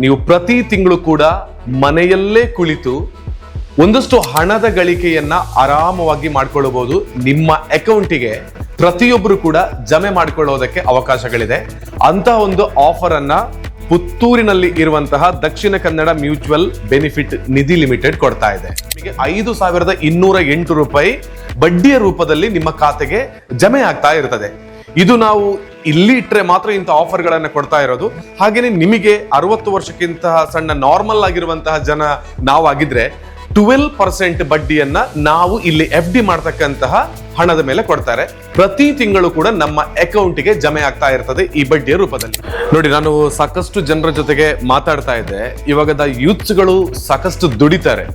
ನೀವು ಪ್ರತಿ ತಿಂಗಳು ಕೂಡ ಮನೆಯಲ್ಲೇ ಕುಳಿತು ಒಂದಷ್ಟು ಹಣದ ಗಳಿಕೆಯನ್ನ ಆರಾಮವಾಗಿ ಮಾಡ್ಕೊಳ್ಳಬಹುದು. ನಿಮ್ಮ ಅಕೌಂಟಿಗೆ ಪ್ರತಿಯೊಬ್ಬರು ಕೂಡ ಜಮೆ ಮಾಡಿಕೊಳ್ಳೋದಕ್ಕೆ ಅವಕಾಶಗಳಿದೆ. ಅಂತ ಒಂದು ಆಫರ್ ಅನ್ನ ಪುತ್ತೂರಿನಲ್ಲಿ ಇರುವಂತಹ Dakshina Kannada mutual benefit Nidhi limited ಕೊಡ್ತಾ ಇದೆ. ನಿಮಗೆ ಐದು ಸಾವಿರದ ಇನ್ನೂರ ಎಂಟು ರೂಪಾಯಿ ಬಡ್ಡಿಯ ರೂಪದಲ್ಲಿ ನಿಮ್ಮ ಖಾತೆಗೆ ಜಮೆ ಆಗ್ತಾ ಇರ್ತದೆ. ಇದು ನಾವು ಇಲ್ಲಿ ಇಟ್ಟರೆ ಮಾತ್ರ ಇಂಥ ಆಫರ್ಗಳನ್ನು ಕೊಡ್ತಾ ಇರೋದು. ಹಾಗೇನೆ ನಿಮಗೆ ಅರವತ್ತು ವರ್ಷಕ್ಕಿಂತ ಸಣ್ಣ ನಾರ್ಮಲ್ ಆಗಿರುವಂತಹ ಜನ ನಾವಾಗಿದ್ರೆ ಟ್ವೆಲ್ ಪರ್ಸೆಂಟ್ ಬಡ್ಡಿಯನ್ನ ನಾವು ಇಲ್ಲಿ ಎಫ್ ಡಿ ಮಾಡ್ತಕ್ಕಂತಹ ಹಣದ ಮೇಲೆ ಕೊಡ್ತಾರೆ. ಪ್ರತಿ ತಿಂಗಳು ಕೂಡ ನಮ್ಮ ಅಕೌಂಟಿಗೆ ಜಮೆ ಆಗ್ತಾ ಇರ್ತದೆ ಈ ಬಡ್ಡಿಯ ರೂಪದಲ್ಲಿ. ನೋಡಿ, ನಾನು ಸಾಕಷ್ಟು ಜನರ ಜೊತೆಗೆ ಮಾತಾಡ್ತಾ ಇದ್ದೆ. ಇವಾಗದ ಯೂತ್ಸ್ಗಳು ಸಾಕಷ್ಟು ದುಡಿತಾರೆ.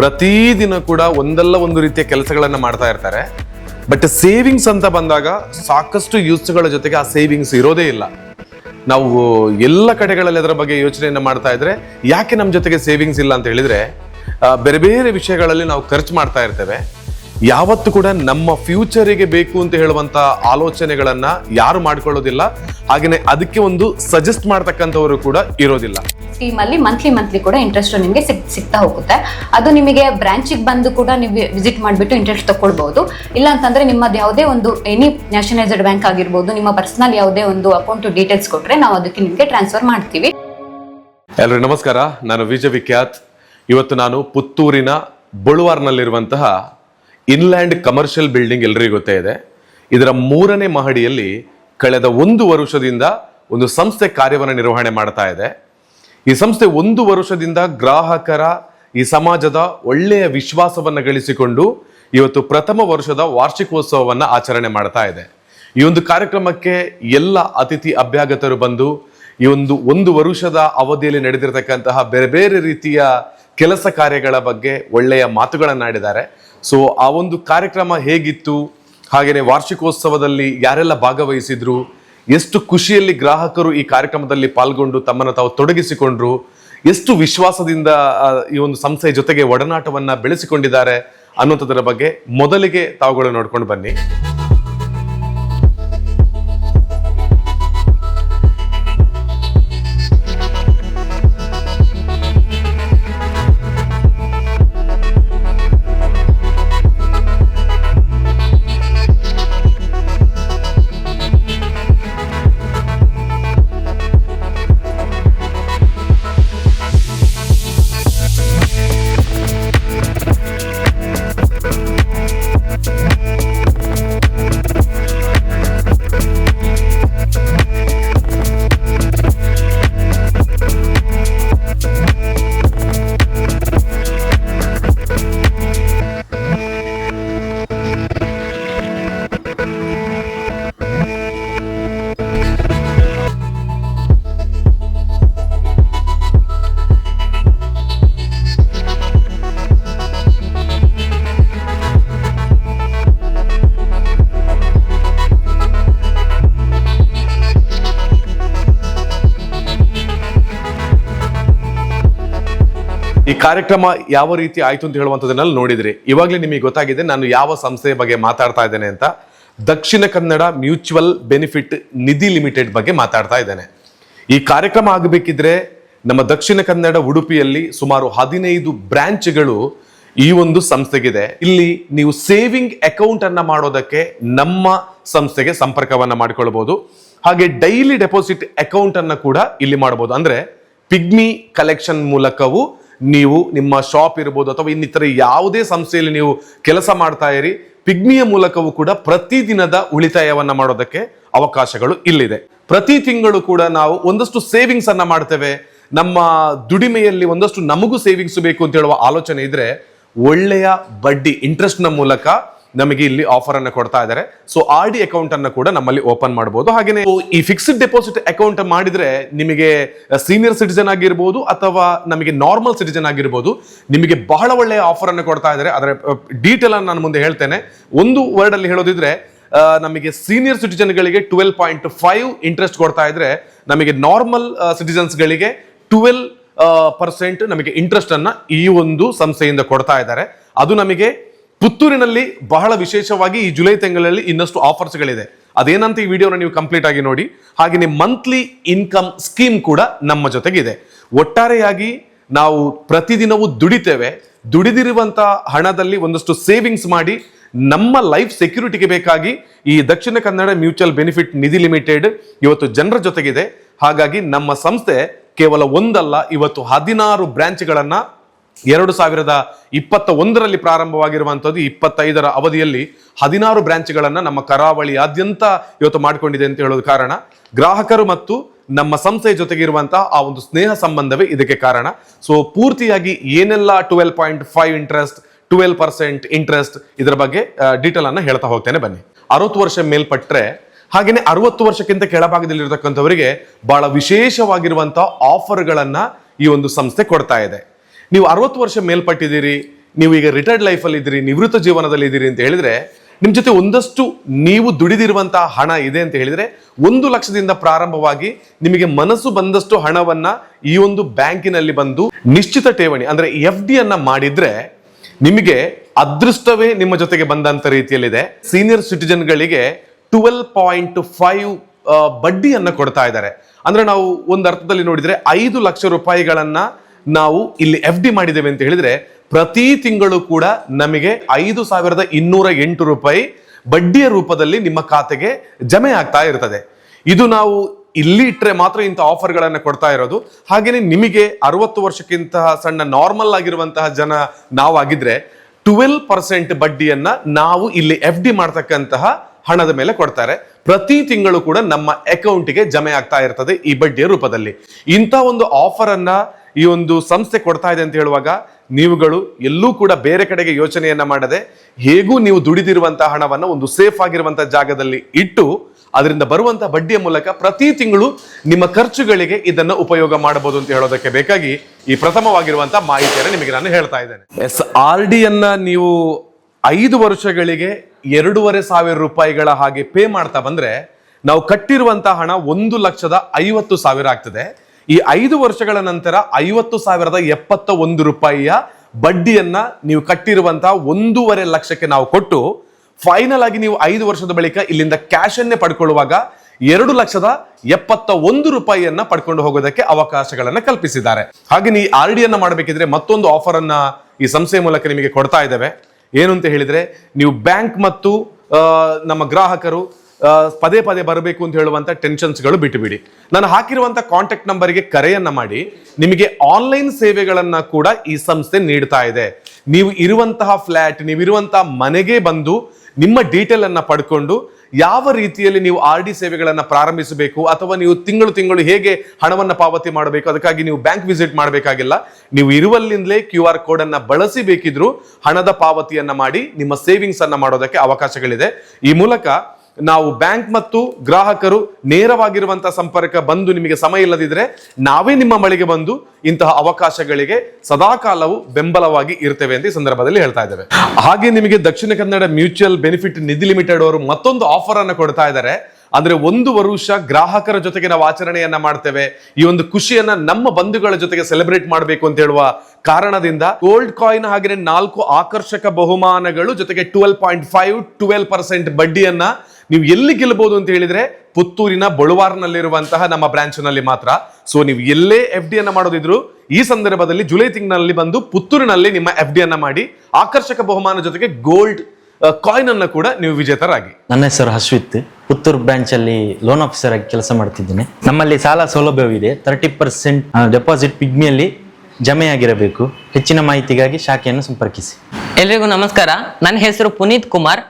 ಪ್ರತಿದಿನ ಕೂಡ ಒಂದಲ್ಲ ಒಂದು ರೀತಿಯ ಕೆಲಸಗಳನ್ನ ಮಾಡ್ತಾ ಇರ್ತಾರೆ. ಬಟ್ ಸೇವಿಂಗ್ಸ್ ಅಂತ ಬಂದಾಗ ಸಾಕಷ್ಟು ಯೂಸ್ಗಳ ಜೊತೆಗೆ ಆ ಸೇವಿಂಗ್ಸ್ ಇರೋದೇ ಇಲ್ಲ. ನಾವು ಎಲ್ಲ ಕಡೆಗಳಲ್ಲಿ ಅದರ ಬಗ್ಗೆ ಯೋಚನೆಯನ್ನು ಮಾಡ್ತಾ ಇದ್ರೆ, ಯಾಕೆ ನಮ್ಮ ಜೊತೆಗೆ ಸೇವಿಂಗ್ಸ್ ಇಲ್ಲ ಅಂತ ಹೇಳಿದ್ರೆ ಬೇರೆ ಬೇರೆ ವಿಷಯಗಳಲ್ಲಿ ನಾವು ಖರ್ಚು ಮಾಡ್ತಾ ಇರ್ತೇವೆ. ಯಾವತ್ತು ಕೂಡ ನಮ್ಮ ಫ್ಯೂಚರಿಗೆ ಬೇಕು ಅಂತ ಹೇಳುವಂತ ಆಲೋಚನೆಗಳನ್ನ ಯಾರು ಮಾಡ್ಕೊಳ್ಳೋದಿಲ್ಲ. ಹಾಗೇನೆ ಅದಕ್ಕೆ ಒಂದು ಸಜೆಸ್ಟ್ ಮಾಡ್ತಕ್ಕಂಥವರು ಕೂಡ ಇರೋದಿಲ್ಲ. ಸ್ಕೀಮ್ ಅಲ್ಲಿ ಮಂತ್ಲಿ ಮಂತ್ಲಿ ಕೂಡ ಇಂಟ್ರೆಸ್ಟ್ ನಿಮಗೆ ಸಿಗ್ ಸಿಗ್ತಾ ಹೋಗುತ್ತೆ. ಅದು ನಿಮಗೆ ಬ್ರಾಂಚಿಗೆ ಬಂದು ಕೂಡ ನೀವು ವಿಸಿಟ್ ಮಾಡಿಬಿಟ್ಟು ಇಂಟ್ರೆಸ್ಟ್ ತಗೊಳ್ಬಹುದು ಇಲ್ಲ ಅಂತಂದ್ರೆ ನಿಮ್ಮದು ಯಾವುದೇ ಒಂದು ಎನಿ ನ್ಯಾಷನಲೈಸ್ಡ್ ಬ್ಯಾಂಕ್ ಆಗಿರ್ಬೋದು ನಿಮ್ಮ ಪರ್ಸನಲ್ ಯಾವುದೇ ಒಂದು ಅಕೌಂಟ್ ಡೀಟೇಲ್ಸ್ ಕೊಟ್ರೆ ನಾವು ಅದಕ್ಕೆ ನಿಮಗೆ ಟ್ರಾನ್ಸ್ಫರ್ ಮಾಡ್ತೀವಿ. ಎಲ್ಲರಿಗೂ ನಮಸ್ಕಾರ. ನಾನು ವಿಜಯ್ ವಿಖ್ಯಾತ್. ಇವತ್ತು ನಾನು ಪುತ್ತೂರಿನ ಬಳುವಾರ್ನಲ್ಲಿರುವಂತಹ ಇನ್ಲ್ಯಾಂಡ್ ಕಮರ್ಷಿಯಲ್ ಬಿಲ್ಡಿಂಗ್ ಎಲ್ಲರಿಗೂ ಗೊತ್ತೇ ಇದೆ. ಇದರ ಮೂರನೇ ಮಹಡಿಯಲ್ಲಿ ಕಳೆದ ಒಂದು ವರ್ಷದಿಂದ ಒಂದು ಸಂಸ್ಥೆ ಕಾರ್ಯವನ್ನು ನಿರ್ವಹಣೆ ಮಾಡ್ತಾ ಇದೆ. ಈ ಸಂಸ್ಥೆ ಒಂದು ವರ್ಷದಿಂದ ಗ್ರಾಹಕರ, ಈ ಸಮಾಜದ ಒಳ್ಳೆಯ ವಿಶ್ವಾಸವನ್ನು ಗಳಿಸಿಕೊಂಡು ಇವತ್ತು ಪ್ರಥಮ ವರ್ಷದ ವಾರ್ಷಿಕೋತ್ಸವವನ್ನು ಆಚರಣೆ ಮಾಡ್ತಾ ಇದೆ. ಈ ಒಂದು ಕಾರ್ಯಕ್ರಮಕ್ಕೆ ಎಲ್ಲ ಅತಿಥಿ ಅಭ್ಯಾಗತರು ಬಂದು ಈ ಒಂದು ಒಂದು ವರುಷದ ಅವಧಿಯಲ್ಲಿ ನಡೆದಿರತಕ್ಕಂತಹ ಬೇರೆ ಬೇರೆ ರೀತಿಯ ಕೆಲಸ ಕಾರ್ಯಗಳ ಬಗ್ಗೆ ಒಳ್ಳೆಯ ಮಾತುಗಳನ್ನಾಡಿದ್ದಾರೆ. ಸೊ ಆ ಒಂದು ಕಾರ್ಯಕ್ರಮ ಹೇಗಿತ್ತು? ಹಾಗೆಯೇ ವಾರ್ಷಿಕೋತ್ಸವದಲ್ಲಿ ಯಾರೆಲ್ಲ ಭಾಗವಹಿಸಿದ್ರು? ಎಷ್ಟು ಖುಷಿಯಲ್ಲಿ ಗ್ರಾಹಕರು ಈ ಕಾರ್ಯಕ್ರಮದಲ್ಲಿ ಪಾಲ್ಗೊಂಡು ತಮ್ಮನ್ನು ತಾವು ತೊಡಗಿಸಿಕೊಂಡ್ರು? ಎಷ್ಟು ವಿಶ್ವಾಸದಿಂದ ಈ ಒಂದು ಸಂಸ್ಥೆಯ ಜೊತೆಗೆ ಒಡನಾಟವನ್ನು ಬೆಳೆಸಿಕೊಂಡಿದ್ದಾರೆ ಅನ್ನುವಂಥದ್ರ ಬಗ್ಗೆ ಮೊದಲಿಗೆ ತಾವುಗಳು ನೋಡ್ಕೊಂಡು ಬನ್ನಿ. ಈ ಕಾರ್ಯಕ್ರಮ ಯಾವ ರೀತಿ ಆಯ್ತು ಅಂತ ಹೇಳುವಂಥದ್ದನ್ನೆಲ್ಲ ನೋಡಿದ್ರಿ. ಇವಾಗಲೇ ನಿಮಗೆ ಗೊತ್ತಾಗಿದೆ, ನಾನು ಯಾವ ಸಂಸ್ಥೆಯ ಬಗ್ಗೆ ಮಾತಾಡ್ತಾ ಇದ್ದೇನೆ ಅಂತ. Dakshina Kannada mutual benefit Nidhi limited ಬಗ್ಗೆ ಮಾತಾಡ್ತಾ ಇದ್ದೇನೆ. ಈ ಕಾರ್ಯಕ್ರಮ ಆಗಬೇಕಿದ್ರೆ ನಮ್ಮ ದಕ್ಷಿಣ ಕನ್ನಡ ಉಡುಪಿಯಲ್ಲಿ ಸುಮಾರು ಹದಿನೈದು ಬ್ರಾಂಚ್ಗಳು ಈ ಒಂದು ಸಂಸ್ಥೆಗಿದೆ. ಇಲ್ಲಿ ನೀವು ಸೇವಿಂಗ್ ಅಕೌಂಟ್ ಅನ್ನ ಮಾಡೋದಕ್ಕೆ ನಮ್ಮ ಸಂಸ್ಥೆಗೆ ಸಂಪರ್ಕವನ್ನ ಮಾಡಿಕೊಳ್ಬಹುದು ಹಾಗೆ ಡೈಲಿ ಡೆಪಾಸಿಟ್ ಅಕೌಂಟ್ ಅನ್ನ ಕೂಡ ಇಲ್ಲಿ ಮಾಡಬಹುದು. ಅಂದ್ರೆ ಪಿಗ್ಮಿ ಕಲೆಕ್ಷನ್ ಮೂಲಕವೂ ನೀವು ನಿಮ್ಮ ಶಾಪ್ ಇರ್ಬೋದು ಅಥವಾ ಇನ್ನಿತರ ಯಾವುದೇ ಸಂಸ್ಥೆಯಲ್ಲಿ ನೀವು ಕೆಲಸ ಮಾಡ್ತಾ ಇರಿ, ಪಿಗ್ಮಿಯ ಮೂಲಕವೂ ಕೂಡ ಪ್ರತಿದಿನದ ಉಳಿತಾಯವನ್ನ ಮಾಡೋದಕ್ಕೆ ಅವಕಾಶಗಳು ಇಲ್ಲಿದೆ. ಪ್ರತಿ ತಿಂಗಳು ಕೂಡ ನಾವು ಒಂದಷ್ಟು ಸೇವಿಂಗ್ಸ್ ಅನ್ನ ಮಾಡ್ತೇವೆ. ನಮ್ಮ ದುಡಿಮೆಯಲ್ಲಿ ಒಂದಷ್ಟು ನಮಗೂ ಸೇವಿಂಗ್ಸ್ ಬೇಕು ಅಂತ ಹೇಳುವ ಆಲೋಚನೆ ಇದ್ರೆ ಒಳ್ಳೆಯ ಬಡ್ಡಿ ಇಂಟ್ರೆಸ್ಟ್ನ ಮೂಲಕ ನಮಗೆ ಇಲ್ಲಿ ಆಫರ್ ಅನ್ನು ಕೊಡ್ತಾ ಇದ್ದಾರೆ ಸೊ ಆರ್ ಡಿ ಅಕೌಂಟ್ ಅನ್ನು ಕೂಡ ನಮ್ಮಲ್ಲಿ ಓಪನ್ ಮಾಡಬಹುದು ಹಾಗೆ ಈ ಫಿಕ್ಸ್ಡ್ ಡೆಪಾಸಿಟ್ ಅಕೌಂಟ್ ಮಾಡಿದ್ರೆ ನಿಮಗೆ ಸೀನಿಯರ್ ಸಿಟಿಸನ್ ಆಗಿರ್ಬೋದು ಅಥವಾ ನಮಗೆ ನಾರ್ಮಲ್ ಸಿಟಿಸನ್ ಆಗಿರ್ಬೋದು, ನಿಮಗೆ ಬಹಳ ಒಳ್ಳೆಯ ಆಫರ್ ಅನ್ನು ಕೊಡ್ತಾ ಇದ್ದಾರೆ ಅದರ ಡೀಟೇಲ್ ಅನ್ನು ನಾನು ಮುಂದೆ ಹೇಳ್ತೇನೆ. ಒಂದು ವರ್ಡ್ ಅಲ್ಲಿ ಹೇಳೋದಿದ್ರೆ ನಮಗೆ ಸೀನಿಯರ್ ಸಿಟಿಜನ್ಗಳಿಗೆ ಟ್ವೆಲ್ ಪಾಯಿಂಟ್ ಫೈವ್ ಇಂಟ್ರೆಸ್ಟ್ ಕೊಡ್ತಾ ಇದ್ರೆ, ನಮಗೆ ನಾರ್ಮಲ್ ಸಿಟಿಸನ್ಸ್ಗಳಿಗೆ ಟ್ವೆಲ್ ಪರ್ಸೆಂಟ್ ನಮಗೆ ಇಂಟ್ರೆಸ್ಟ್ ಅನ್ನ ಈ ಒಂದು ಸಂಸ್ಥೆಯಿಂದ ಕೊಡ್ತಾ ಇದ್ದಾರೆ. ಅದು ನಮಗೆ ಪುತ್ತೂರಿನಲ್ಲಿ ಬಹಳ ವಿಶೇಷವಾಗಿ ಈ ಜುಲೈ ತಿಂಗಳಲ್ಲಿ ಇನ್ನಷ್ಟು ಆಫರ್ಸ್ಗಳಿದೆ. ಅದೇನಂತ ಈ ವಿಡಿಯೋನ ನೀವು ಕಂಪ್ಲೀಟ್ ಆಗಿ ನೋಡಿ. ಹಾಗೆಯೇ ಮಂತ್ಲಿ ಇನ್ಕಮ್ ಸ್ಕೀಮ್ ಕೂಡ ನಮ್ಮ ಜೊತೆಗಿದೆ. ಒಟ್ಟಾರೆಯಾಗಿ ನಾವು ಪ್ರತಿದಿನವೂ ದುಡಿತೇವೆ. ದುಡಿದಿರುವಂತ ಹಣದಲ್ಲಿ ಒಂದಷ್ಟು ಸೇವಿಂಗ್ಸ್ ಮಾಡಿ ನಮ್ಮ ಲೈಫ್ ಸೆಕ್ಯೂರಿಟಿಗೆ ಬೇಕಾಗಿ ಈ Dakshina Kannada mutual benefit Nidhi limited ಇವತ್ತು ಜನರ ಜೊತೆಗಿದೆ. ಹಾಗಾಗಿ ನಮ್ಮ ಸಂಸ್ಥೆ ಕೇವಲ ಒಂದಲ್ಲ, ಇವತ್ತು ಹದಿನಾರು ಬ್ರಾಂಚ್ಗಳನ್ನ ಎರಡು ಸಾವಿರದ ಇಪ್ಪತ್ತ ಒಂದರಲ್ಲಿ ಪ್ರಾರಂಭವಾಗಿರುವಂಥದ್ದು ಇಪ್ಪತ್ತೈದರ ಅವಧಿಯಲ್ಲಿ ಹದಿನಾರು ಬ್ರಾಂಚ್ಗಳನ್ನ ನಮ್ಮ ಕರಾವಳಿಯಾದ್ಯಂತ ಇವತ್ತು ಮಾಡಿಕೊಂಡಿದೆ ಅಂತ ಹೇಳೋದು ಕಾರಣ. ಗ್ರಾಹಕರು ಮತ್ತು ನಮ್ಮ ಸಂಸ್ಥೆಯ ಜೊತೆಗೆ ಇರುವಂತಹ ಆ ಒಂದು ಸ್ನೇಹ ಸಂಬಂಧವೇ ಇದಕ್ಕೆ ಕಾರಣ. ಸೊ ಪೂರ್ತಿಯಾಗಿ ಏನೆಲ್ಲ twelve point five interest, twelve percent interest ಇದರ ಬಗ್ಗೆ ಡೀಟೇಲ್ ಅನ್ನು ಹೇಳ್ತಾ ಹೋಗ್ತೇನೆ, ಬನ್ನಿ. ಅರವತ್ತು ವರ್ಷ ಮೇಲ್ಪಟ್ಟರೆ ಹಾಗೆಯೇ ಅರವತ್ತು ವರ್ಷಕ್ಕಿಂತ ಕೆಳಭಾಗದಲ್ಲಿರತಕ್ಕಂಥವರಿಗೆ ಬಹಳ ವಿಶೇಷವಾಗಿರುವಂತಹ ಆಫರ್ಗಳನ್ನ ಈ ಒಂದು ಸಂಸ್ಥೆ ಕೊಡ್ತಾ ಇದೆ. ನೀವು ಅರವತ್ತು ವರ್ಷ ಮೇಲ್ಪಟ್ಟಿದ್ದೀರಿ, ನೀವು ಈಗ ರಿಟೈರ್ಡ್ ಲೈಫಲ್ಲಿ ಇದ್ದೀರಿ, ನಿವೃತ್ತ ಜೀವನದಲ್ಲಿ ಇದ್ದೀರಿ ಅಂತ ಹೇಳಿದ್ರೆ ನಿಮ್ಮ ಜೊತೆ ಒಂದಷ್ಟು ನೀವು ದುಡಿದಿರುವಂತಹ ಹಣ ಇದೆ ಅಂತ ಹೇಳಿದ್ರೆ, ಒಂದು ಲಕ್ಷದಿಂದ ಪ್ರಾರಂಭವಾಗಿ ನಿಮಗೆ ಮನಸ್ಸು ಬಂದಷ್ಟು ಹಣವನ್ನ ಈ ಒಂದು ಬ್ಯಾಂಕಿನಲ್ಲಿ ಬಂದು ನಿಶ್ಚಿತ ಠೇವಣಿ, ಅಂದ್ರೆ ಎಫ್ ಡಿ ಅನ್ನ ಮಾಡಿದ್ರೆ ನಿಮಗೆ ಅದೃಷ್ಟವೇ ನಿಮ್ಮ ಜೊತೆಗೆ ಬಂದಂತ ರೀತಿಯಲ್ಲಿದೆ. ಸೀನಿಯರ್ ಸಿಟಿಜನ್ಗಳಿಗೆ ಟ್ವೆಲ್ ಪಾಯಿಂಟ್ ಫೈವ್ ಬಡ್ಡಿಯನ್ನು ಕೊಡ್ತಾ ಇದ್ದಾರೆ. ಅಂದ್ರೆ ನಾವು ಒಂದು ಅರ್ಥದಲ್ಲಿ ನೋಡಿದ್ರೆ ಐದು ಲಕ್ಷ ರೂಪಾಯಿಗಳನ್ನ ನಾವು ಇಲ್ಲಿ ಎಫ್ ಡಿ ಮಾಡಿದ್ದೇವೆ ಅಂತ ಹೇಳಿದ್ರೆ ಪ್ರತಿ ತಿಂಗಳು ಕೂಡ ನಮಗೆ ಐದು ಸಾವಿರದ ಇನ್ನೂರ ಎಂಟು ರೂಪಾಯಿ ಬಡ್ಡಿಯ ರೂಪದಲ್ಲಿ ನಿಮ್ಮ ಖಾತೆಗೆ ಜಮೆ ಆಗ್ತಾ ಇರ್ತದೆ. ಇದು ನಾವು ಇಲ್ಲಿ ಇಟ್ಟರೆ ಮಾತ್ರ ಇಂಥ ಆಫರ್ಗಳನ್ನು ಕೊಡ್ತಾ ಇರೋದು. ಹಾಗೆಯೇ ನಿಮಗೆ ಅರವತ್ತು ವರ್ಷಕ್ಕಿಂತ ಸಣ್ಣ ನಾರ್ಮಲ್ ಆಗಿರುವಂತಹ ಜನ ನಾವಾಗಿದ್ರೆ ಟ್ವೆಲ್ ಪರ್ಸೆಂಟ್ ಬಡ್ಡಿಯನ್ನ ನಾವು ಇಲ್ಲಿ ಎಫ್ ಡಿ ಮಾಡ್ತಕ್ಕಂತಹ ಹಣದ ಮೇಲೆ ಕೊಡ್ತಾರೆ. ಪ್ರತಿ ತಿಂಗಳು ಕೂಡ ನಮ್ಮ ಅಕೌಂಟಿಗೆ ಜಮೆ ಆಗ್ತಾ ಇರ್ತದೆ ಈ ಬಡ್ಡಿಯ ರೂಪದಲ್ಲಿ. ಇಂಥ ಒಂದು ಆಫರ್ ಅನ್ನ ಈ ಒಂದು ಸಂಸ್ಥೆ ಕೊಡ್ತಾ ಇದೆ ಅಂತ ಹೇಳುವಾಗ ನೀವುಗಳು ಎಲ್ಲೂ ಕೂಡ ಬೇರೆ ಕಡೆಗೆ ಯೋಚನೆಯನ್ನ ಮಾಡದೆ ಹೇಗೂ ನೀವು ದುಡಿದಿರುವಂತಹ ಹಣವನ್ನು ಒಂದು ಸೇಫ್ ಆಗಿರುವಂತಹ ಜಾಗದಲ್ಲಿ ಇಟ್ಟು ಅದರಿಂದ ಬರುವಂತಹ ಬಡ್ಡಿಯ ಮೂಲಕ ಪ್ರತಿ ತಿಂಗಳು ನಿಮ್ಮ ಖರ್ಚುಗಳಿಗೆ ಇದನ್ನು ಉಪಯೋಗ ಮಾಡಬಹುದು ಅಂತ ಹೇಳೋದಕ್ಕೆ ಬೇಕಾಗಿ ಈ ಪ್ರಥಮವಾಗಿರುವಂತಹ ಮಾಹಿತಿಯನ್ನು ನಿಮಗೆ ನಾನು ಹೇಳ್ತಾ ಇದ್ದೇನೆ. ಎಸ್ ಆರ್ ಡಿ ಅನ್ನ ನೀವು ಐದು ವರ್ಷಗಳಿಗೆ ಎರಡೂವರೆ ಸಾವಿರ ರೂಪಾಯಿಗಳ ಹಾಗೆ ಪೇ ಮಾಡ್ತಾ ಬಂದ್ರೆ ನಾವು ಕಟ್ಟಿರುವಂತಹ ಹಣ ಒಂದು ಲಕ್ಷದ ಐವತ್ತು ಸಾವಿರ ಆಗ್ತದೆ. ಈ ಐದು ವರ್ಷಗಳ ನಂತರ ಐವತ್ತು ಸಾವಿರದ ಎಪ್ಪತ್ತ ಒಂದು ರೂಪಾಯಿಯ ಬಡ್ಡಿಯನ್ನ ನೀವು ಕಟ್ಟಿರುವಂತಹ ಒಂದೂವರೆ ಲಕ್ಷಕ್ಕೆ ನಾವು ಕೊಟ್ಟು ಫೈನಲ್ ಆಗಿ ನೀವು ಐದು ವರ್ಷದ ಬಳಿಕ ಇಲ್ಲಿಂದ ಕ್ಯಾಶ್ ಅನ್ನೇ ಪಡ್ಕೊಳ್ಳುವಾಗ ಎರಡು ಲಕ್ಷದ ಎಪ್ಪತ್ತ ಒಂದು ರೂಪಾಯಿಯನ್ನ ಪಡ್ಕೊಂಡು ಹೋಗೋದಕ್ಕೆ ಅವಕಾಶಗಳನ್ನ ಕಲ್ಪಿಸಿದ್ದಾರೆ. ಹಾಗೆ ಈ ಆರ್ ಡಿ ಅನ್ನ ಮಾಡಬೇಕಿದ್ರೆ ಮತ್ತೊಂದು ಆಫರ್ ಅನ್ನ ಈ ಸಂಸ್ಥೆಯ ಮೂಲಕ ನಿಮಗೆ ಕೊಡ್ತಾ ಇದ್ದೇವೆ. ಏನು ಅಂತ ಹೇಳಿದ್ರೆ, ನೀವು ಬ್ಯಾಂಕ್ ಮತ್ತು ನಮ್ಮ ಗ್ರಾಹಕರು ಪದೇ ಪದೇ ಬರಬೇಕು ಅಂತ ಹೇಳುವಂತ ಟೆನ್ಷನ್ಸ್ಗಳು ಬಿಟ್ಟುಬಿಡಿ ನಾನು ಹಾಕಿರುವಂತ ಕಾಂಟ್ಯಾಕ್ಟ್ ನಂಬರ್ಗೆ ಕರೆಯನ್ನ ಮಾಡಿ, ನಿಮಗೆ ಆನ್ಲೈನ್ ಸೇವೆಗಳನ್ನ ಕೂಡ ಈ ಸಂಸ್ಥೆ ನೀಡ್ತಾ ಇದೆ. ನೀವು ಇರುವಂತಹ ಫ್ಲಾಟ್ ನೀವಿರುವಂತಹ ಮನೆಗೆ ಬಂದು ನಿಮ್ಮ ಡೀಟೇಲ್ ಅನ್ನ ಪಡ್ಕೊಂಡು, ಯಾವ ರೀತಿಯಲ್ಲಿ ನೀವು ಆರ್ ಡಿ ಸೇವೆಗಳನ್ನ ಪ್ರಾರಂಭಿಸಬೇಕು, ಅಥವಾ ನೀವು ತಿಂಗಳು ತಿಂಗಳು ಹೇಗೆ ಹಣವನ್ನ ಪಾವತಿ ಮಾಡಬೇಕು, ಅದಕ್ಕಾಗಿ ನೀವು ಬ್ಯಾಂಕ್ ವಿಸಿಟ್ ಮಾಡಬೇಕಾಗಿಲ್ಲ. ನೀವು ಇರುವಲ್ಲಿಂದಲೇ ಕ್ಯೂ ಆರ್ ಕೋಡ್ ಅನ್ನ ಬಳಸಿ ಬೇಕಿದ್ರು ಹಣದ ಪಾವತಿಯನ್ನ ಮಾಡಿ ನಿಮ್ಮ ಸೇವಿಂಗ್ಸ್ ಅನ್ನ ಮಾಡೋದಕ್ಕೆ ಅವಕಾಶಗಳಿದೆ. ಈ ಮೂಲಕ ನಾವು ಬ್ಯಾಂಕ್ ಮತ್ತು ಗ್ರಾಹಕರು ನೇರವಾಗಿರುವಂತಹ ಸಂಪರ್ಕ ಬಂದು ನಿಮಗೆ ಸಮಯ ಇಲ್ಲದಿದ್ರೆ ನಾವೇ ನಿಮ್ಮ ಬಳಿಗೆ ಬಂದು ಇಂತಹ ಅವಕಾಶಗಳಿಗೆ ಸದಾಕಾಲವು ಬೆಂಬಲವಾಗಿ ಇರ್ತೇವೆ ಅಂತ ಈ ಸಂದರ್ಭದಲ್ಲಿ ಹೇಳ್ತಾ ಇದ್ದೇವೆ. ಹಾಗೆ ನಿಮಗೆ Dakshina Kannada mutual benefit Nidhi limited ಅವರು ಮತ್ತೊಂದು ಆಫರ್ ಅನ್ನು ಕೊಡ್ತಾ ಇದ್ದಾರೆ. ಅಂದ್ರೆ ಒಂದು ವರುಷ ಗ್ರಾಹಕರ ಜೊತೆಗೆ ನಾವು ಆಚರಣೆಯನ್ನ ಮಾಡ್ತೇವೆ. ಈ ಒಂದು ಖುಷಿಯನ್ನ ನಮ್ಮ ಬಂಧುಗಳ ಜೊತೆಗೆ ಸೆಲೆಬ್ರೇಟ್ ಮಾಡಬೇಕು ಅಂತ ಹೇಳುವ ಕಾರಣದಿಂದ ಗೋಲ್ಡ್ ಕಾಯಿನ್ ಹಾಗೆ ನಾಲ್ಕು ಆಕರ್ಷಕ ಬಹುಮಾನಗಳು ಜೊತೆಗೆ twelve point five twelve percent ಬಡ್ಡಿಯನ್ನ ನೀವು ಎಲ್ಲಿ ಗೆಲ್ಲಬಹುದು ಅಂತ ಹೇಳಿದ್ರೆ ಪುತ್ತೂರಿನ ಬಳುವಾರ್ನಲ್ಲಿರುವಂತಹ ನಮ್ಮ ಬ್ರಾಂಚ್ನಲ್ಲಿ ಮಾತ್ರ. ಸೊ ನೀವು ಎಲ್ಲೇ ಎಫ್ ಡಿ ಅನ್ನ ಮಾಡೋದಿದ್ರು ಈ ಸಂದರ್ಭದಲ್ಲಿ ಜುಲೈ ತಿಂಗಳಲ್ಲಿ ಬಂದು ಪುತ್ತೂರಿನಲ್ಲಿ ನಿಮ್ಮ ಎಫ್ ಡಿ ಅನ್ನ ಮಾಡಿ ಆಕರ್ಷಕ ಬಹುಮಾನ ಜೊತೆಗೆ ಗೋಲ್ಡ್ ಕಾಯಿನ್ ಅನ್ನ ಕೂಡ ನೀವು ವಿಜೇತರಾಗಿ. ನನ್ನ ಹೆಸರು ಹಸ್ವಿತ್ ಪುತ್ತೂರು ಬ್ರಾಂಚ್ ಅಲ್ಲಿ ಲೋನ್ ಆಫೀಸರ್ ಆಗಿ ಕೆಲಸ ಮಾಡ್ತಿದ್ದೇನೆ. ನಮ್ಮಲ್ಲಿ ಸಾಲ ಸೌಲಭ್ಯವಿದೆ. ತರ್ಟಿ ಪರ್ಸೆಂಟ್ ಡೆಪಾಸಿಟ್ ಪಿಗ್ಮಿಯಲ್ಲಿ ಜಮೆಯಾಗಿರಬೇಕು. ಹೆಚ್ಚಿನ ಮಾಹಿತಿಗಾಗಿ ಶಾಖೆಯನ್ನು ಸಂಪರ್ಕಿಸಿ. ಎಲ್ರಿಗೂ ನಮಸ್ಕಾರ. ನನ್ನ ಹೆಸರು ಪುನೀತ್ ಕುಮಾರ್.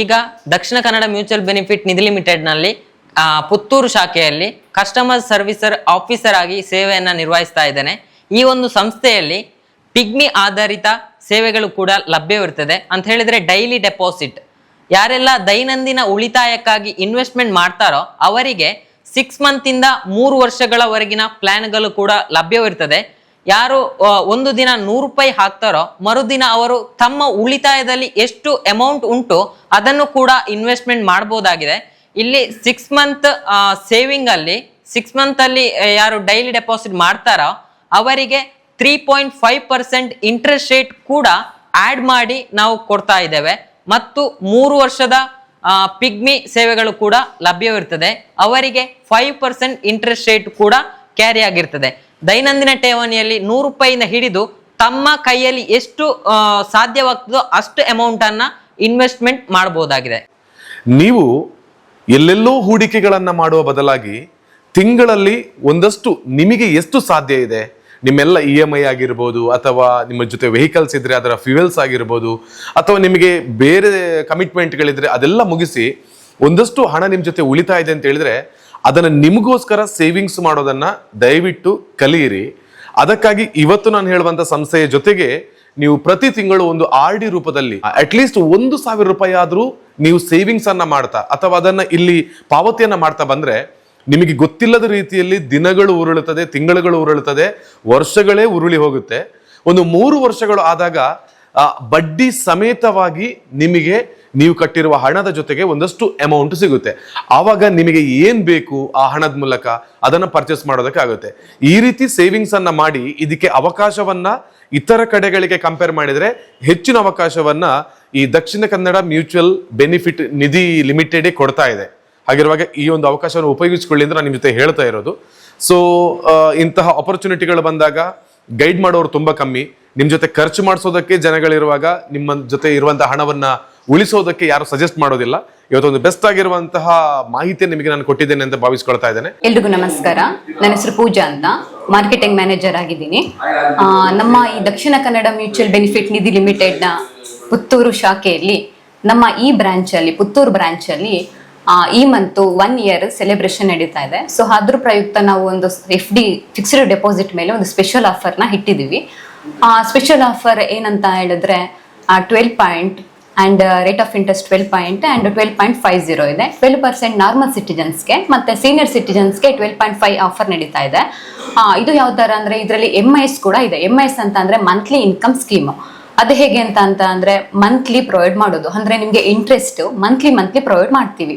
ಈಗ ದಕ್ಷಿಣ ಕನ್ನಡ ಮ್ಯೂಚುವಲ್ ಬೆನಿಫಿಟ್ ನಿಧಿ ಲಿಮಿಟೆಡ್ನಲ್ಲಿ ಪುತ್ತೂರು ಶಾಖೆಯಲ್ಲಿ ಕಸ್ಟಮರ್ ಸರ್ವಿಸರ್ ಆಫೀಸರ್ ಆಗಿ ಸೇವೆಯನ್ನು ನಿರ್ವಹಿಸ್ತಾ ಇದ್ದೇನೆ. ಈ ಒಂದು ಸಂಸ್ಥೆಯಲ್ಲಿ ಪಿಗ್ಮಿ ಆಧಾರಿತ ಸೇವೆಗಳು ಕೂಡ ಲಭ್ಯವಿರ್ತದೆ ಅಂತ ಹೇಳಿದರೆ ಡೈಲಿ ಡೆಪಾಸಿಟ್. ಯಾರೆಲ್ಲ ದೈನಂದಿನ ಉಳಿತಾಯಕ್ಕಾಗಿ ಇನ್ವೆಸ್ಟ್ಮೆಂಟ್ ಮಾಡ್ತಾರೋ ಅವರಿಗೆ ಸಿಕ್ಸ್ ಮಂತಿಂದ ಮೂರು ವರ್ಷಗಳವರೆಗಿನ ಪ್ಲಾನ್ಗಳು ಕೂಡ ಲಭ್ಯವಿರ್ತದೆ. ಯಾರು ಒಂದು ದಿನ ನೂರು ರೂಪಾಯಿ ಹಾಕ್ತಾರೋ, ಮರುದಿನ ಅವರು ತಮ್ಮ ಉಳಿತಾಯದಲ್ಲಿ ಎಷ್ಟು ಅಮೌಂಟ್ ಉಂಟು, ಅದನ್ನು ಕೂಡ ಇನ್ವೆಸ್ಟ್ಮೆಂಟ್ ಮಾಡಬಹುದಾಗಿದೆ ಇಲ್ಲಿ ಸಿಕ್ಸ್ ಮಂತ್ ಸೇವಿಂಗ್ ಅಲ್ಲಿ ಸಿಕ್ಸ್ ಮಂತ್ ಅಲ್ಲಿ ಯಾರು ಡೈಲಿ ಡೆಪಾಸಿಟ್ ಮಾಡ್ತಾರೋ, ಅವರಿಗೆ three point five percent interest rate ಕೂಡ ಆಡ್ ಮಾಡಿ ನಾವು ಕೊಡ್ತಾ ಇದ್ದೇವೆ. ಮತ್ತು ಮೂರು ವರ್ಷದ ಪಿಗ್ಮಿ ಸೇವೆಗಳು ಕೂಡ ಲಭ್ಯವಿರ್ತದೆ. ಅವರಿಗೆ ಫೈವ್ ಪರ್ಸೆಂಟ್ ಇಂಟ್ರೆಸ್ಟ್ ರೇಟ್ ಕೂಡ ಕ್ಯಾರಿ ಆಗಿರ್ತದೆ. ದೈನಂದಿನ ಠೇವಣಿಯಲ್ಲಿ ನೂರು ರೂಪಾಯಿಯಿಂದ ಹಿಡಿದು ತಮ್ಮ ಕೈಯಲ್ಲಿ ಎಷ್ಟು ಸಾಧ್ಯವಾಗ್ತದೋ ಅಷ್ಟು ಅಮೌಂಟ್ ಅನ್ನ ಇನ್ವೆಸ್ಟ್ಮೆಂಟ್ ಮಾಡಬಹುದಾಗಿದೆ ನೀವು ಎಲ್ಲೆಲ್ಲೋ ಹೂಡಿಕೆಗಳನ್ನು ಮಾಡುವ ಬದಲಾಗಿ ತಿಂಗಳಲ್ಲಿ ಒಂದಷ್ಟು ನಿಮಗೆ ಎಷ್ಟು ಸಾಧ್ಯ ಇದೆ? ನಿಮ್ಮೆಲ್ಲ ಇ ಎಂ ಐ ಆಗಿರ್ಬೋದು ಅಥವಾ ನಿಮ್ಮ ಜೊತೆ ವೆಹಿಕಲ್ಸ್ ಇದ್ರೆ ಅದರ ಫ್ಯೂಯಲ್ಸ್ ಆಗಿರ್ಬೋದು ಅಥವಾ ನಿಮಗೆ ಬೇರೆ ಕಮಿಟ್ಮೆಂಟ್ಗಳಿದ್ರೆ ಅದೆಲ್ಲ ಮುಗಿಸಿ ಒಂದಷ್ಟು ಹಣ ನಿಮ್ಮ ಜೊತೆ ಉಳಿತಾಯ ಇದೆ ಅಂತ ಹೇಳಿದ್ರೆ ಅದನ್ನ ನಿಮಗೋಸ್ಕರ ಸೇವಿಂಗ್ಸ್ ಮಾಡೋದನ್ನ ದಯವಿಟ್ಟು ಕಲಿಯಿರಿ. ಅದಕ್ಕಾಗಿ ಇವತ್ತು ನಾನು ಹೇಳುವಂತ ಸಂಸ್ಥೆಯ ಜೊತೆಗೆ ನೀವು ಪ್ರತಿ ತಿಂಗಳು ಒಂದು ಆರ್ ಡಿ ರೂಪದಲ್ಲಿ ಅಟ್ ಲೀಸ್ಟ್ ಒಂದು ಸಾವಿರ ರೂಪಾಯಿ ಆದರೂ ನೀವು ಸೇವಿಂಗ್ಸ್ ಅನ್ನ ಮಾಡ್ತಾ, ಅಥವಾ ಅದನ್ನ ಇಲ್ಲಿ ಪಾವತಿಯನ್ನ ಮಾಡ್ತಾ ಬಂದ್ರೆ, ನಿಮಗೆ ಗೊತ್ತಿಲ್ಲದ ರೀತಿಯಲ್ಲಿ ದಿನಗಳು ಉರುಳುತ್ತದೆ, ತಿಂಗಳುಗಳು ಉರುಳುತ್ತದೆ, ವರ್ಷಗಳೇ ಉರುಳಿ ಹೋಗುತ್ತೆ. ಒಂದು ಮೂರು ವರ್ಷಗಳು ಆದಾಗ ಬಡ್ಡಿ ಸಮೇತವಾಗಿ ನಿಮಗೆ ನೀವು ಕಟ್ಟಿರುವ ಹಣದ ಜೊತೆಗೆ ಒಂದಷ್ಟು ಅಮೌಂಟ್ ಸಿಗುತ್ತೆ. ಆವಾಗ ನಿಮಗೆ ಏನು ಬೇಕು ಆ ಹಣದ ಮೂಲಕ? ಅದನ್ನ ಪರ್ಚೇಸ್ ಮಾಡೋದಕ್ಕೆ ಆಗುತ್ತೆ ಈ ರೀತಿ ಸೇವಿಂಗ್ಸ್ ಅನ್ನ ಮಾಡಿ ಇದಕ್ಕೆ ಅವಕಾಶವನ್ನ ಇತರ ಕಡೆಗಳಿಗೆ ಕಂಪೇರ್ ಮಾಡಿದ್ರೆ ಹೆಚ್ಚಿನ ಅವಕಾಶವನ್ನ ಈ Dakshina Kannada mutual benefit Nidhi limited ಕೊಡ್ತಾ ಇದೆ. ಹಾಗಿರುವಾಗ ಈ ಒಂದು ಅವಕಾಶವನ್ನು ಉಪಯೋಗಿಸಿಕೊಳ್ಳಿ ಅಂತ ನಾನು ನಿಮ್ಮ ಜೊತೆ ಹೇಳ್ತಾ ಇರೋದು. ಸೊ ಇಂತಹ ಆಪರ್ಚುನಿಟಿಗಳು ಬಂದಾಗ ಗೈಡ್ ಮಾಡೋರು ತುಂಬಾ ಕಮ್ಮಿ. ನಿಮ್ಮ ಜೊತೆ ಖರ್ಚು ಮಾಡಿಸೋದಕ್ಕೆ ಜನಗಳಿರುವಾಗ ನಿಮ್ಮ ಜೊತೆ ಇರುವಂತಹ ಹಣವನ್ನ ಉಳಿಸೋದಕ್ಕೆ ಯಾರು ಸಜೆಸ್ಟ್ ಮಾಡೋದಿಲ್ಲ. ಇವತ್ತೊಂದು ಬೆಸ್ಟ್ ಆಗಿರುವಂತಹ ಮಾಹಿತಿ ನಿಮಗೆ ನಾನು ಕೊಟ್ಟಿದ್ದೇನೆ ಅಂತ ಭಾವಿಸ್ಕೊಳ್ತಾ ಇದ್ದೇನೆ. ಎಲ್ರಿಗೂ ನಮಸ್ಕಾರ. ನನ್ನ ಹೆಸರು ಪೂಜಾ ಅಂತ. ಮಾರ್ಕೆಟಿಂಗ್ ಮ್ಯಾನೇಜರ್ ಆಗಿದ್ದೀನಿ. ನಮ್ಮ ಈ ದಕ್ಷಿಣ ಕನ್ನಡ ಮ್ಯೂಚುವಲ್ ಬೆನಿಫಿಟ್ ನಿಧಿ ಲಿಮಿಟೆಡ್ನ ಪುತ್ತೂರು ಶಾಖೆಯಲ್ಲಿ, ನಮ್ಮ ಈ ಬ್ರಾಂಚಲ್ಲಿ ಪುತ್ತೂರು ಬ್ರಾಂಚಲ್ಲಿ ಅಲ್ಲಿ ಈ ಮಂತು ಒನ್ ಇಯರ್ ಸೆಲೆಬ್ರೇಷನ್ ನಡೀತಾ ಇದೆ. ಸೊ ಅದ್ರ ಪ್ರಯುಕ್ತ ನಾವು ಒಂದು ಎಫ್ ಡಿ ಫಿಕ್ಸ್ಡ್ ಡೆಪಾಸಿಟ್ ಮೇಲೆ ಒಂದು ಸ್ಪೆಷಲ್ ಆಫರ್ನ ಇಟ್ಟಿದ್ದೀವಿ. ಆ ಸ್ಪೆಷಲ್ ಆಫರ್ ಏನಂತ ಹೇಳಿದ್ರೆ twelve point and rate of interest twelve point and twelve point five zero ಇದೆ. ಟ್ವೆಲ್ ಪರ್ಸೆಂಟ್ ನಾರ್ಮಲ್ ಸಿಟಿಜನ್ಸ್ಗೆ ಮತ್ತೆ ಸೀನಿಯರ್ ಸಿಟಿಜನ್ಸ್ಗೆ ಟ್ವೆಲ್ ಪಾಯಿಂಟ್ ಫೈವ್ ಆಫರ್ ನಡೀತಾ ಇದೆ. ಇದು ಯಾವ ತರ ಅಂದ್ರೆ ಇದರಲ್ಲಿ ಎಂ ಐ ಎಸ್ ಕೂಡ ಇದೆ. ಎಂ ಐ ಎಸ್ ಅಂತ ಅಂದ್ರೆ ಮಂತ್ಲಿ ಇನ್ಕಮ್ ಸ್ಕೀಮ್ ಅದು ಹೇಗೆ ಅಂತ ಅಂತ ಅಂದ್ರೆ ಮಂತ್ಲಿ ಪ್ರೊವೈಡ್ ಮಾಡೋದು. ಅಂದ್ರೆ ನಿಮಗೆ ಇಂಟ್ರೆಸ್ಟ್ ಮಂತ್ಲಿ ಮಂತ್ಲಿ ಪ್ರೊವೈಡ್ ಮಾಡ್ತೀವಿ.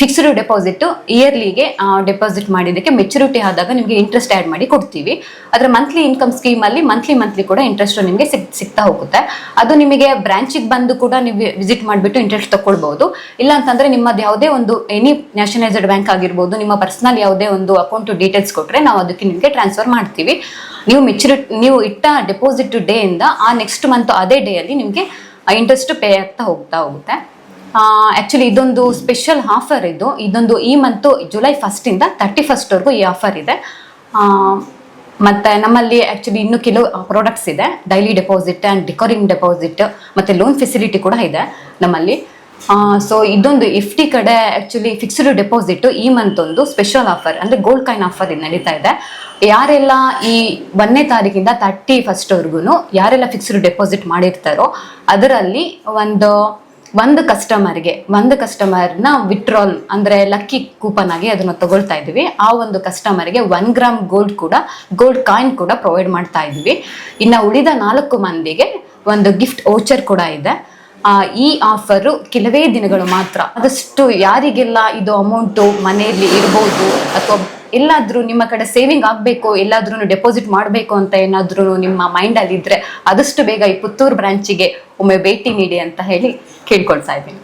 ಫಿಕ್ಸ್ಡ್ ಡೆಪಾಸಿಟ್ ಇಯರ್ಲಿಗೆ ಡೆಪಾಸಿಟ್ ಮಾಡಿದ್ದಕ್ಕೆ ಮೆಚುರಿಟಿ ಆದಾಗ ನಿಮಗೆ ಇಂಟ್ರೆಸ್ಟ್ ಆ್ಯಡ್ ಮಾಡಿ ಕೊಡ್ತೀವಿ. ಆದರೆ ಮಂತ್ಲಿ ಇನ್ಕಮ್ ಸ್ಕೀಮ್ ಅಲ್ಲಿ ಮಂತ್ಲಿ ಮಂತ್ಲಿ ಕೂಡ ಇಂಟ್ರೆಸ್ಟ್ ನಿಮಗೆ ಸಿಗ್, ಸಿಗ್ತಾ ಹೋಗುತ್ತೆ. ಅದು ನಿಮಗೆ ಬ್ರಾಂಚಿಗೆ ಬಂದು ಕೂಡ ನೀವು ವಿಸಿಟ್ ಮಾಡಿಬಿಟ್ಟು ಇಂಟ್ರೆಸ್ಟ್ ತಗೊಳ್ಬಹುದು ಇಲ್ಲ ಅಂತಂದ್ರೆ ನಿಮ್ಮದು ಯಾವುದೇ ಒಂದು ಎನಿ ನ್ಯಾಷನಲೈಸ್ಡ್ ಬ್ಯಾಂಕ್ ಆಗಿರ್ಬೋದು, ನಿಮ್ಮ ಪರ್ಸನಲ್ ಯಾವುದೇ ಒಂದು ಅಕೌಂಟ್ ಡೀಟೇಲ್ಸ್ ಕೊಟ್ಟರೆ ನಾವು ಅದಕ್ಕೆ ನಿಮಗೆ ಟ್ರಾನ್ಸ್ಫರ್ ಮಾಡ್ತೀವಿ. ನೀವು ಮೆಚುರಿಟಿ ನೀವು ಇಟ್ಟ ಡೆಪಾಸಿಟ್ ಡೇ ಇಂದ ಆ ನೆಕ್ಸ್ಟ್ ಮಂತ್ ಅದೇ ಡೇ ಅಲ್ಲಿ ನಿಮಗೆ ಇಂಟ್ರೆಸ್ಟ್ ಪೇ ಆಗ್ತಾ ಹೋಗ್ತಾ ಹೋಗುತ್ತೆ. ಆಕ್ಚುಲಿ ಇದೊಂದು ಸ್ಪೆಷಲ್ ಆಫರ್ ಇದು. ಇದೊಂದು ಈ ಮಂತು ಜುಲೈ ಫಸ್ಟಿಂದ ತರ್ಟಿ ಫಸ್ಟ್ವರೆಗೂ ಈ ಆಫರ್ ಇದೆ. ಮತ್ತೆ ನಮ್ಮಲ್ಲಿ ಆ್ಯಕ್ಚುಲಿ ಇನ್ನು ಕೆಲವು ಪ್ರಾಡಕ್ಟ್ಸ್ ಇದೆ. Daily deposit and recurring deposit ಮತ್ತೆ ಲೋನ್ ಫೆಸಿಲಿಟಿ ಕೂಡ ಇದೆ ನಮ್ಮಲ್ಲಿ. ಸೊ ಇದೊಂದು ಡಿ ಕಡೆ ಆ್ಯಕ್ಚುಲಿ ಫಿಕ್ಸ್ಡ್ ಡೆಪಾಸಿಟ್ ಈ ಮಂತ್ ಒಂದು ಸ್ಪೆಷಲ್ ಆಫರ್ ಅಂದ್ರೆ ಗೋಲ್ಡ್ ಕಾಯಿನ್ ಆಫರ್ ನಡೀತಾ ಇದೆ. ಯಾರೆಲ್ಲ ಈ ಒಂದನೇ ತಾರೀಕಿಂದ ತರ್ಟಿ ಫಸ್ಟ್ವರೆಗೂ ಯಾರೆಲ್ಲ ಫಿಕ್ಸ್ಡ್ ಡೆಪಾಸಿಟ್ ಮಾಡಿರ್ತಾರೋ, ಅದರಲ್ಲಿ ಒಂದು ಒಂದು ಕಸ್ಟಮರ್ಗೆ ಒಂದು ಕಸ್ಟಮರ್ನ ವಿತ್ಡ್ರಾಲ್ ಅಂದ್ರೆ ಲಕ್ಕಿ ಕೂಪನ್ ಆಗಿ ಅದನ್ನ ತಗೊಳ್ತಾ ಇದೀವಿ ಆ ಒಂದು ಕಸ್ಟಮರ್ಗೆ ಒನ್ ಗ್ರಾಮ್ ಗೋಲ್ಡ್ ಕೂಡ ಗೋಲ್ಡ್ ಕಾಯಿನ್ ಕೂಡ ಪ್ರೊವೈಡ್ ಮಾಡ್ತಾ ಇದೀವಿ ಇನ್ನು ಉಳಿದ ನಾಲ್ಕು ಮಂದಿಗೆ ಒಂದು ಗಿಫ್ಟ್ ಓಚರ್ ಕೂಡ ಇದೆ. ಈ ಆಫರು ಕೆಲವೇ ದಿನಗಳು ಮಾತ್ರ. ಆದಷ್ಟು ಯಾರಿಗೆಲ್ಲ ಇದು ಅಮೌಂಟು ಮನೆಯಲ್ಲಿ ಇರ್ಬೋದು ಅಥವಾ ಎಲ್ಲಾದರೂ ನಿಮ್ಮ ಕಡೆ ಸೇವಿಂಗ್ ಆಗಬೇಕು ಎಲ್ಲಾದ್ರೂ ಡೆಪಾಸಿಟ್ ಮಾಡಬೇಕು ಅಂತ ಏನಾದ್ರೂ ನಿಮ್ಮ ಮೈಂಡಲ್ಲಿ ಇದ್ರೆ ಆದಷ್ಟು ಬೇಗ ಈ ಪುತ್ತೂರು ಬ್ರಾಂಚಿಗೆ ಒಮ್ಮೆ ಭೇಟಿ ನೀಡಿ ಅಂತ ಹೇಳಿ ಕೇಳ್ಕೊಳ್ತಾ ಇದ್ದೀನಿ.